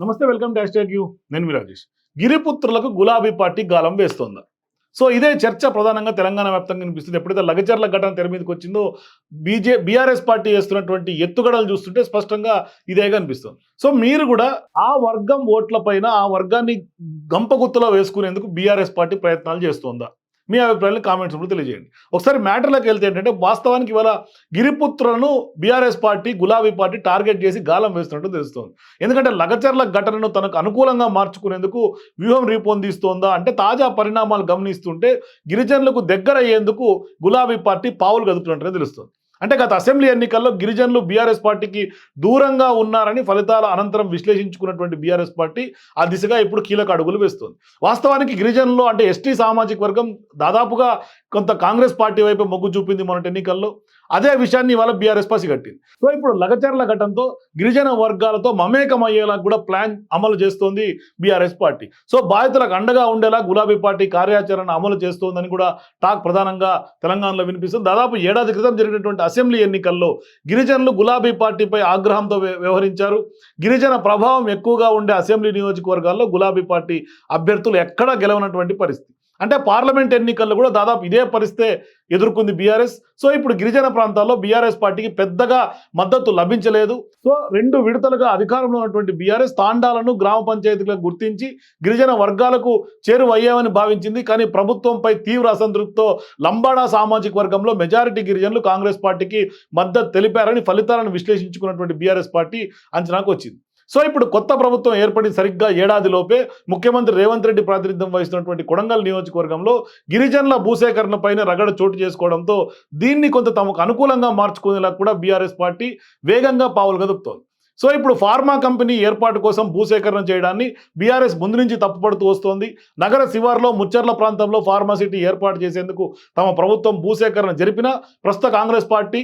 నమస్తే welcome dash tax you. నేను మీ రాజేష్. గిరిపుత్రులకు గులాబీ పార్టీ గాలం వేస్తోందా. సో ఇదే చర్చ ప్రధానంగా తెలంగాణ వ్యాప్తంగా కనిపిస్తుంది ఎప్పుడైతే లగచర్ల ఘటన తెర మీదకి వచ్చిందో బీజే బీఆర్ఎస్ పార్టీ చేస్తున్నటువంటి ఎత్తుగడలు చూస్తుంటే స్పష్టంగా ఇదే కనిపిస్తుంది సో మీరు కూడా ఆ వర్గం ఓట్ల పైన ఆ వర్గాన్ని గంపగుత్తులో వేసుకునేందుకు బీఆర్ఎస్ పార్టీ ప్రయత్నాలు చేస్తోందా? మీ అభిప్రాయాలు కామెంట్స్ కూడా తెలియజేయండి. ఒకసారి మ్యాటర్లోకి వెళ్తే ఏంటంటే వాస్తవానికి ఇవాళ గిరిపుత్రులను బీఆర్ఎస్ పార్టీ గులాబీ పార్టీ టార్గెట్ చేసి గాలం వేస్తున్నట్టు తెలుస్తోంది. ఎందుకంటే లగచర్ల ఘటనను తనకు అనుకూలంగా మార్చుకునేందుకు వ్యూహం రూపొందిస్తోందా అంటే తాజా పరిణామాలు గమనిస్తుంటే గిరిజనులకు దగ్గర అయ్యేందుకు గులాబీ పార్టీ పావులు కదుపుతున్నట్టుగా తెలుస్తుంది. అంటే గత అసెంబ్లీ ఎన్నికల్లో గిరిజనులు బీఆర్ఎస్ పార్టీకి దూరంగా ఉన్నారని ఫలితాల అనంతరం విశ్లేషించుకున్నటువంటి బీఆర్ఎస్ పార్టీ ఆ దిశగా ఇప్పుడు కీలక అడుగులు వేస్తుంది. వాస్తవానికి గిరిజనులు అంటే ఎస్టీ సామాజిక వర్గం దాదాపుగా కొంత కాంగ్రెస్ పార్టీ వైపు మొగ్గు చూపింది మొన్నటి ఎన్నికల్లో. అదే విషయాన్ని ఇవాళ బీఆర్ఎస్ పసిగట్టింది సో ఇప్పుడు లగచర్ల ఘటనతో గిరిజన వర్గాలతో మమేకమయ్యేలా కూడా ప్లాన్ అమలు చేస్తోంది బీఆర్ఎస్ పార్టీ. సో బాధితులకు అండగా ఉండేలా గులాబీ పార్టీ కార్యాచరణ అమలు చేస్తోందని కూడా టాక్ ప్రధానంగా తెలంగాణలో వినిపిస్తుంది. దాదాపు ఏడాది క్రితం జరిగినటువంటి అసెంబ్లీ ఎన్నికల్లో గిరిజనులు గులాబీ పార్టీపై ఆగ్రహంతో వ్యవహరించారు. గిరిజన ప్రభావం ఎక్కువగా ఉండే అసెంబ్లీ నియోజకవర్గాల్లో గులాబీ పార్టీ అభ్యర్థులు ఎక్కడా గెలవనటువంటి పరిస్థితి. అంటే పార్లమెంట్ ఎన్నికల్లో కూడా దాదాపు ఇదే పరిస్థితే ఎదుర్కొంది బీఆర్ఎస్. సో ఇప్పుడు గిరిజన ప్రాంతాల్లో బీఆర్ఎస్ పార్టీకి పెద్దగా మద్దతు లభించలేదు. సో రెండు విడతలుగా అధికారంలో ఉన్నటువంటి బీఆర్ఎస్ తాండాలను గ్రామ పంచాయతీలకు గుర్తించి గిరిజన వర్గాలకు చేరువయ్యామని భావించింది. కానీ ప్రభుత్వంపై తీవ్ర అసంతృప్తితో లంబాడా సామాజిక వర్గంలో మెజారిటీ గిరిజనులు కాంగ్రెస్ పార్టీకి మద్దతు తెలిపారని ఫలితాలను విశ్లేషించుకున్నటువంటి బీఆర్ఎస్ పార్టీ అంచనాకు వచ్చింది. సో ఇప్పుడు కొత్త ప్రభుత్వం ఏర్పడి సరిగ్గా ఏడాదిలోపే ముఖ్యమంత్రి రేవంత్ రెడ్డి ప్రాతినిధ్యం వహిస్తున్నటువంటి కొడంగల్ నియోజకవర్గంలో గిరిజనుల భూసేకరణ పైన రగడ చోటు చేసుకోవడంతో దీన్ని కొంత తమకు అనుకూలంగా మార్చుకునేలా కూడా బీఆర్ఎస్ పార్టీ వేగంగా పావులు కదుపుతోంది. సో ఇప్పుడు ఫార్మా కంపెనీ ఏర్పాటు కోసం భూసేకరణ చేయడాన్ని బీఆర్ఎస్ ముందు నుంచి తప్పుపడుతూ వస్తోంది. నగర శివార్లో ముచ్చర్ల ప్రాంతంలో ఫార్మాసిటీ ఏర్పాటు చేసేందుకు తమ ప్రభుత్వం భూసేకరణ జరిపినా ప్రస్తుత కాంగ్రెస్ పార్టీ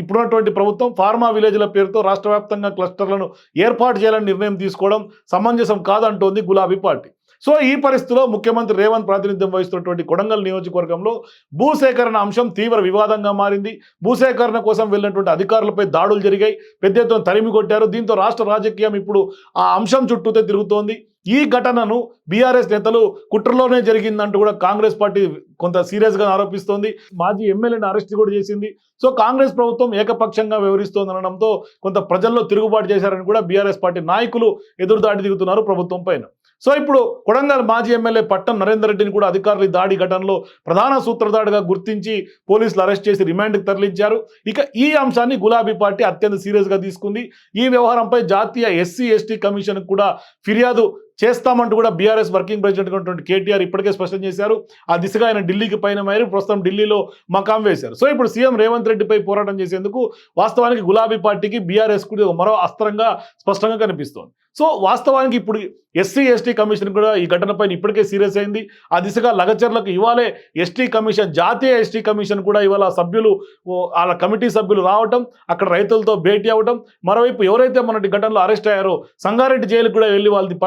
ఇప్పుడున్నటువంటి ప్రభుత్వం ఫార్మా విలేజ్ల పేరుతో రాష్ట్ర వ్యాప్తంగా క్లస్టర్లను ఏర్పాటు చేయాలని నిర్ణయం తీసుకోవడం సమంజసం కాదంటోంది గులాబీ పార్టీ. సో ఈ పరిస్థితిలో ముఖ్యమంత్రి రేవంత్ ప్రాతినిధ్యం వహిస్తున్నటువంటి కొడంగల్ నియోజకవర్గంలో భూసేకరణ అంశం తీవ్ర వివాదంగా మారింది. భూసేకరణ కోసం వెళ్ళినటువంటి అధికారులపై దాడులు జరిగాయి. పెద్ద ఎత్తున తరిమి కొట్టారు. దీంతో రాష్ట్ర రాజకీయం ఇప్పుడు ఆ అంశం చుట్టూతే తిరుగుతోంది. ఈ ఘటనను బీఆర్ఎస్ నేతలు కుట్రలోనే జరిగిందంటూ కూడా కాంగ్రెస్ పార్టీ కొంత సీరియస్గా ఆరోపిస్తోంది. మాజీ ఎమ్మెల్యేని అరెస్ట్ కూడా చేసింది. సో కాంగ్రెస్ ప్రభుత్వం ఏకపక్షంగా వ్యవహరిస్తోంది అనడంతో కొంత ప్రజల్లో తిరుగుబాటు చేశారని కూడా బీఆర్ఎస్ పార్టీ నాయకులు ఎదురుదాడి దిగుతున్నారు ప్రభుత్వం పైన. సో ఇప్పుడు కొడంగల్ మాజీ ఎమ్మెల్యే పట్టం నరేందర్ రెడ్డిని కూడా అధికారులు దాడి ఘటనలో ప్రధాన సూత్రధారిగా గుర్తించి పోలీసులు అరెస్ట్ చేసి రిమాండ్కి తరలించారు. ఇక ఈ అంశాన్ని గులాబీ పార్టీ అత్యంత సీరియస్గా తీసుకుంది. ఈ వ్యవహారంపై జాతీయ ఎస్సీ ఎస్టీ కమిషన్ కూడా ఫిర్యాదు చేస్తామంటూ కూడా బీఆర్ఎస్ వర్కింగ్ ప్రెసిడెంట్ ఉన్నటువంటి కేటీఆర్ ఇప్పటికే స్పష్టం చేశారు. ఆ దిశగా ఆయన ఢిల్లీకి పైన మారి ప్రస్తుతం ఢిల్లీలో మకాం వేశారు. సో ఇప్పుడు సీఎం రేవంత్ రెడ్డిపై పోరాటం చేసేందుకు వాస్తవానికి గులాబీ పార్టీకి బీఆర్ఎస్ మరో అస్త్రంగా స్పష్టంగా కనిపిస్తోంది. సో వాస్తవానికి ఇప్పుడు ఎస్సీ ఎస్టీ కమిషన్ కూడా ఈ ఘటనపైన ఇప్పటికే సీరియస్ అయింది. ఆ దిశగా లగచర్లకు ఇవాళే ఎస్టీ కమిషన్ జాతీయ ఎస్టీ కమిషన్ కూడా ఇవాళ సభ్యులు వాళ్ళ కమిటీ సభ్యులు రావటం అక్కడ రైతులతో భేటీ అవ్వటం. మరోవైపు ఎవరైతే మొన్నటి ఘటనలో అరెస్ట్ అయ్యారో సంగారెడ్డి జైలుకు కూడా వెళ్ళి వాళ్ళది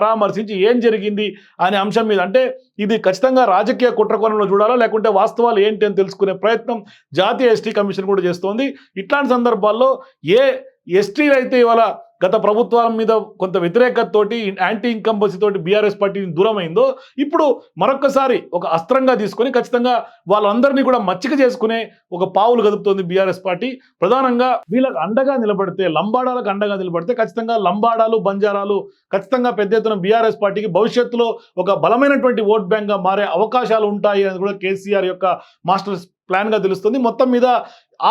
పరామర్శించి ఏం జరిగింది అనే అంశం మీద. అంటే ఇది ఖచ్చితంగా రాజకీయ కుట్రకోణంలో చూడాలా లేకుంటే వాస్తవాలు ఏంటి అని తెలుసుకునే ప్రయత్నం జాతీయ ఎస్టీ కమిషన్ కూడా చేస్తోంది. ఇట్లాంటి సందర్భాల్లో ఏ ఎస్టీలు అయితే ఇవాళ గత ప్రభుత్వాల మీద కొంత వ్యతిరేకతతోటి యాంటీ ఇన్కంబసీ తోటి బీఆర్ఎస్ పార్టీని దూరమైందో ఇప్పుడు మరొకసారి ఒక అస్త్రంగా తీసుకొని ఖచ్చితంగా వాళ్ళందరినీ కూడా మచ్చిక చేసుకునే ఒక పావులు కదుపుతోంది బీఆర్ఎస్ పార్టీ. ప్రధానంగా వీళ్ళకి అండగా నిలబడితే లంబాడాలకు అండగా నిలబడితే ఖచ్చితంగా లంబాడాలు బంజారాలు ఖచ్చితంగా పెద్ద ఎత్తున బీఆర్ఎస్ పార్టీకి భవిష్యత్తులో ఒక బలమైనటువంటి ఓట్ బ్యాంక్గా మారే అవకాశాలు ఉంటాయి అనేది కూడా కేసీఆర్ యొక్క మాస్టర్ ప్లాన్గా తెలుస్తుంది. మొత్తం మీద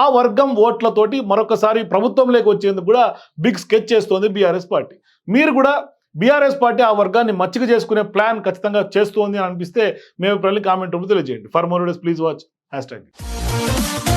ఆ వర్గం ఓట్లతోటి మరొకసారి ప్రభుత్వంలోకి వచ్చేందుకు కూడా బిగ్ స్కెచ్ చేస్తోంది బీఆర్ఎస్ పార్టీ. మీరు కూడా బీఆర్ఎస్ పార్టీ ఆ వర్గాన్ని మచ్చిక చేసుకునే ప్లాన్ ఖచ్చితంగా చేస్తోంది అని అనిపిస్తే మేము ప్రజలు కామెంట్ రూపంలో తెలియజేయండి. For more please watch hashtag